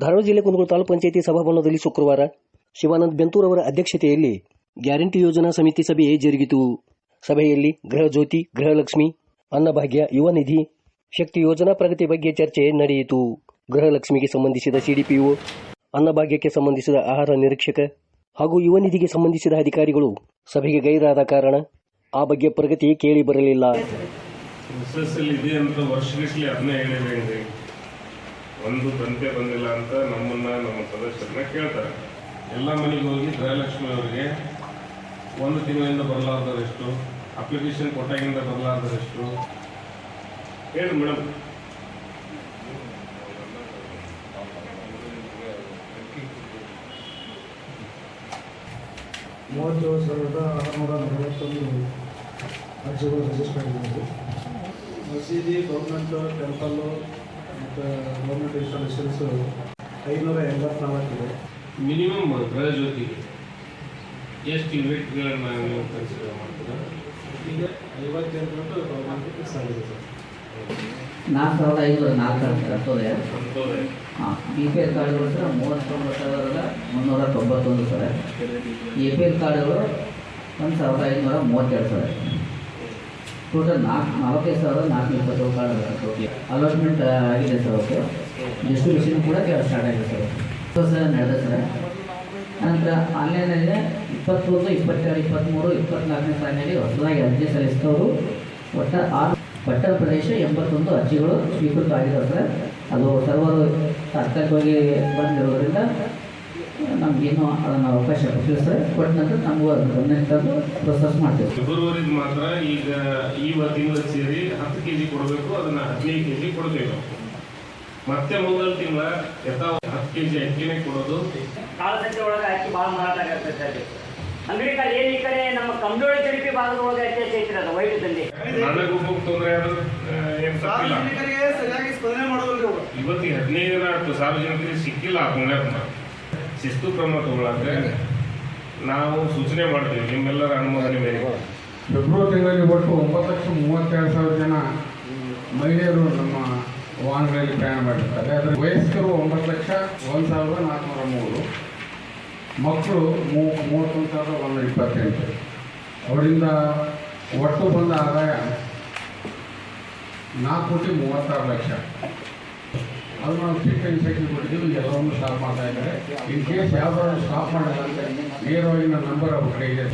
ಧಾರವಾಡ ಜಿಲ್ಲೆ ಕುಂದಗೋಳ ತಾಲೂಕು ಪಂಚಾಯಿತಿ ಸಭಾಭವನದಲ್ಲಿ ಶುಕ್ರವಾರ ಶಿವಾನಂದ ಬೆಂತೂರ್ ಅವರ ಅಧ್ಯಕ್ಷತೆಯಲ್ಲಿ ಗ್ಯಾರಂಟಿ ಯೋಜನಾ ಸಮಿತಿ ಸಭೆ ಜರುಗಿತು. ಸಭೆಯಲ್ಲಿ ಗೃಹ ಜ್ಯೋತಿ ಗೃಹಲಕ್ಷ್ಮಿ ಅನ್ನಭಾಗ್ಯ, ಯುವ ನಿಧಿ, ಶಕ್ತಿ ಯೋಜನಾ ಪ್ರಗತಿ ಬಗ್ಗೆ ಚರ್ಚೆ ನಡೆಯಿತು. ಗೃಹಲಕ್ಷ್ಮಿಗೆ ಸಂಬಂಧಿಸಿದ ಸಿಡಿಪಿಒ ಅನ್ನಭಾಗ್ಯಕ್ಕೆ ಸಂಬಂಧಿಸಿದ ಆಹಾರ ನಿರೀಕ್ಷಕ ಹಾಗೂ ಯುವ ನಿಧಿಗೆ ಸಂಬಂಧಿಸಿದ ಅಧಿಕಾರಿಗಳು ಸಭೆಗೆ ಗೈರಾದ ಕಾರಣ ಆ ಬಗ್ಗೆ ಪ್ರಗತಿ ಕೇಳಿ ಬರಲಿಲ್ಲ. ಒಂದು ತಂತೆ ಬಂದಿಲ್ಲ ಅಂತ ನಮ್ಮನ್ನ ನಮ್ಮ ಸದಸ್ಯರನ್ನ ಕೇಳ್ತಾರೆ. ಎಲ್ಲ ಮನೆಗೆ ಹೋಗಿ ಗೃಹಲಕ್ಷ್ಮಿ ಅವರಿಗೆ ಒಂದು ತಿಂಗಳಿಂದ ಬರಲಾರ್ದಷ್ಟು ಅಪ್ಲಿಕೇಶನ್ ಕೊಟ್ಟಾಗಿಂದ ಬರಲಾರ್ದರೆಷ್ಟು ಹೇಳಿ ಮೇಡಮ್ ಮೂವತ್ತೇಳು ಸಾವಿರದ ಆರುನೂರ ನಲವತ್ತೊಂದು ಅರ್ಜಿಗಳು ರಿಜಿಸ್ಟರ್ ಆಗಿದ್ದಾರೆ ಮಸೀದಿ ಗೌರ್ಮೆಂಟ್ ಟೆಂಪಲ್ಲು ಮತ್ತು ಗೌರ್ಮೆಂಟ್ ಇನ್ಸ್ಟಾಲೇಷನ್ಸು ಐನೂರ ಎಂಬತ್ನಾಲ್ಕಿದೆ ಮಿನಿಮಮ್ ಗೃಹ ಜ್ಯೋತಿಗೆ ಎಷ್ಟು ಯೂನಿಟ್ಗಳನ್ನು ನೀವು ಕನ್ಸಿಡರ್ ಮಾಡ್ತೀರಾ? ಈಗ ಐವತ್ತೆಂಟು ಗೌರ್ಮೆಂಟ್ ಫಿಕ್ಸ್ ಆಗಿದೆ ಸರ್. ನಾಲ್ಕು ಸಾವಿರದ ಐನೂರ ನಾಲ್ಕು ಅಂತದೆ ಅಂತೋದೆ ಹಾಂ ಬಿ ಪಿ ಎಲ್ ಕಾರ್ಡ್ಗಳು ಸರ್ ಮೂವತ್ತೊಂಬತ್ತು ಸಾವಿರದ ಮುನ್ನೂರ ತೊಂಬತ್ತೊಂದು ಸರ್ ಎ ಪಿ ಎಲ್ ಕಾರ್ಡ್ಗಳು ಒಂದು ಸಾವಿರದ ಐನೂರ ಮೂವತ್ತೆರಡು ಸರ್. ಟೋಟಲ್ ನಾಲ್ಕು ನಲವತ್ತೈದು ಸಾವಿರದ ನಾಲ್ಕುನೂರ ಇಪ್ಪತ್ತೇಳು ಟೋಟಲ್ ಅಲಾಟ್ಮೆಂಟ್ ಆಗಿದೆ ಸರ್ ಅವತ್ತು ಡಿಸ್ಟ್ರಿಬ್ಯೂಷನ್ ಕೂಡ ಸ್ಟಾರ್ಟ್ ಆಗಿದೆ ಸರ್. ಸರ್ ನಡೆದ ಸರ್. ನಂತರ ಆನ್ಲೈನಲ್ಲಿ ಇಪ್ಪತ್ತೊಂದು, ಇಪ್ಪತ್ತೆರಡು, ಇಪ್ಪತ್ತ್ಮೂರು, ಇಪ್ಪತ್ನಾಲ್ಕನೇ ಸಾಲಿನಲ್ಲಿ ಹೊಸದಾಗಿ ಅರ್ಜಿ ಸಲ್ಲಿಸಿದವರು ಒಟ್ಟು ಆರು ಪಟ್ಟಣ ಪ್ರದೇಶ ಎಂಬತ್ತೊಂದು ಅರ್ಜಿಗಳು ಸ್ವೀಕೃತ ಆಗಿದ್ದಾವೆ ಸರ್. ಅದು ಸರ್ವರು ತಾತ್ಕಾಲಿಕವಾಗಿ ಬಂದಿರೋದ್ರಿಂದ ನಮಗೇನು ಅದನ್ನು ಅವಕಾಶ ಕೊಟ್ಟಿರ್ತಾರೆ ಕೊಟ್ಟ ನಂತರ ನಮಗೂ ಅದನ್ನು ತಂದು ಪ್ರೊಸೆಸ್ ಮಾಡ್ತೇವೆ. ಫೆಬ್ರವರಿ ಮಾತ್ರ ಈಗ ಈ ತಿಂಗಳು ಸೇರಿ ಹತ್ತು ಕೆ ಜಿ ಕೊಡಬೇಕು ಅದನ್ನ ಹದಿನೈದು ಕೆ ಜಿ ಕೊಡಬೇಕು ಮತ್ತೆ ಮುಂದಿನ ತಿಂಗಳ ಯಥಾ ಹತ್ತು ಕೆ ಜಿ ಅಕ್ಕಿನೇ ಕೊಡೋದು. ಕಾಳಸಂತೆ ಒಳಗೆ ಅಕ್ಕಿ ಭಾಳ ಮಾರಾಟ ಆಗತ್ತೆ ಸರ್. ಅಂಗಡಿ ಕಾಲ ಏನು ಈ ಕಡೆ ನಮ್ಮ ಕಂದೋಳಿ ಜಡಿಪಿ ಭಾಗದ ಒಳಗೆ ಅಕ್ಕಿ ಐತ್ರಿ ಅದು ವೈದ್ಯದಲ್ಲಿ ನನಗೂ ತೊಂದರೆ ಆದ್ರೂ ಏನು ತಪ್ಪಿಲ್ಲ. ಸರಿಯಾಗಿ ಸ್ಪಂದನೆ ಮಾಡೋದಿಲ್ಲ ಅವರು ಇವತ್ತಿಗೆ ಹದಿನೈದರ ಅಷ್ಟು ಸಾರ್ವಜನಿಕರಿಗೆ ಸಿಕ್ಕಿಲ್ಲ ಆ ಪುಣ್ಯಾತ್ಮ ಶಿಸ್ತು, ಕ್ರಮ ತಗೊಳ್ಳಾಕ ನಾವು ಸೂಚನೆ ಮಾಡ್ತೀವಿ ನಿಮ್ಮೆಲ್ಲರ ಅನುಮೋದನೆ ಮೇರೆಗೆ. ಫೆಬ್ರವರಿ ತಿಂಗಳಲ್ಲಿ ಒಟ್ಟು ಒಂಬತ್ತು ಲಕ್ಷ ಮೂವತ್ತೆರಡು ಸಾವಿರ ಜನ ಮಹಿಳೆಯರು ನಮ್ಮ ವಾಹನಗಳಲ್ಲಿ ಪ್ರಯಾಣ ಮಾಡಿರ್ತಾರೆ. ಅದರ ವಯಸ್ಕರು ಒಂಬತ್ತು ಲಕ್ಷ, ಒಂದು ಸಾವಿರದ ನಾಲ್ಕುನೂರ ಮೂರು. ಮಕ್ಕಳು ಮೂ, ಮೂವತ್ತೊಂದು ಸಾವಿರದ ಒಂದು ಇಪ್ಪತ್ತೆಂಟು. ಅವರಿಂದ ಒಟ್ಟು ಬಂದ ಆದಾಯ ನಾಲ್ಕು ಕೋಟಿ ಮೂವತ್ತಾರು ಲಕ್ಷ. ಅದು ನಾವು ಚೀಫ್ ಇನ್ಸೆಕ್ಟಿವ್ ಕೊಟ್ಟಿದ್ದೀವಿ ಎಲ್ಲವನ್ನು ಸ್ಟಾಪ್ ಮಾಡ್ತಾ ಇದ್ದಾರೆ. ಇನ್ ಕೇಸ್ ಯಾವ್ದಾದ್ರು ಸ್ಟಾಪ್ ಮಾಡಿಲ್ಲ ಅಂದರೆ ನೇರವಾಗಿ ನನ್ನ ನಂಬರ್ ಅವ್ರ ಕಡೆ ಇದೆ.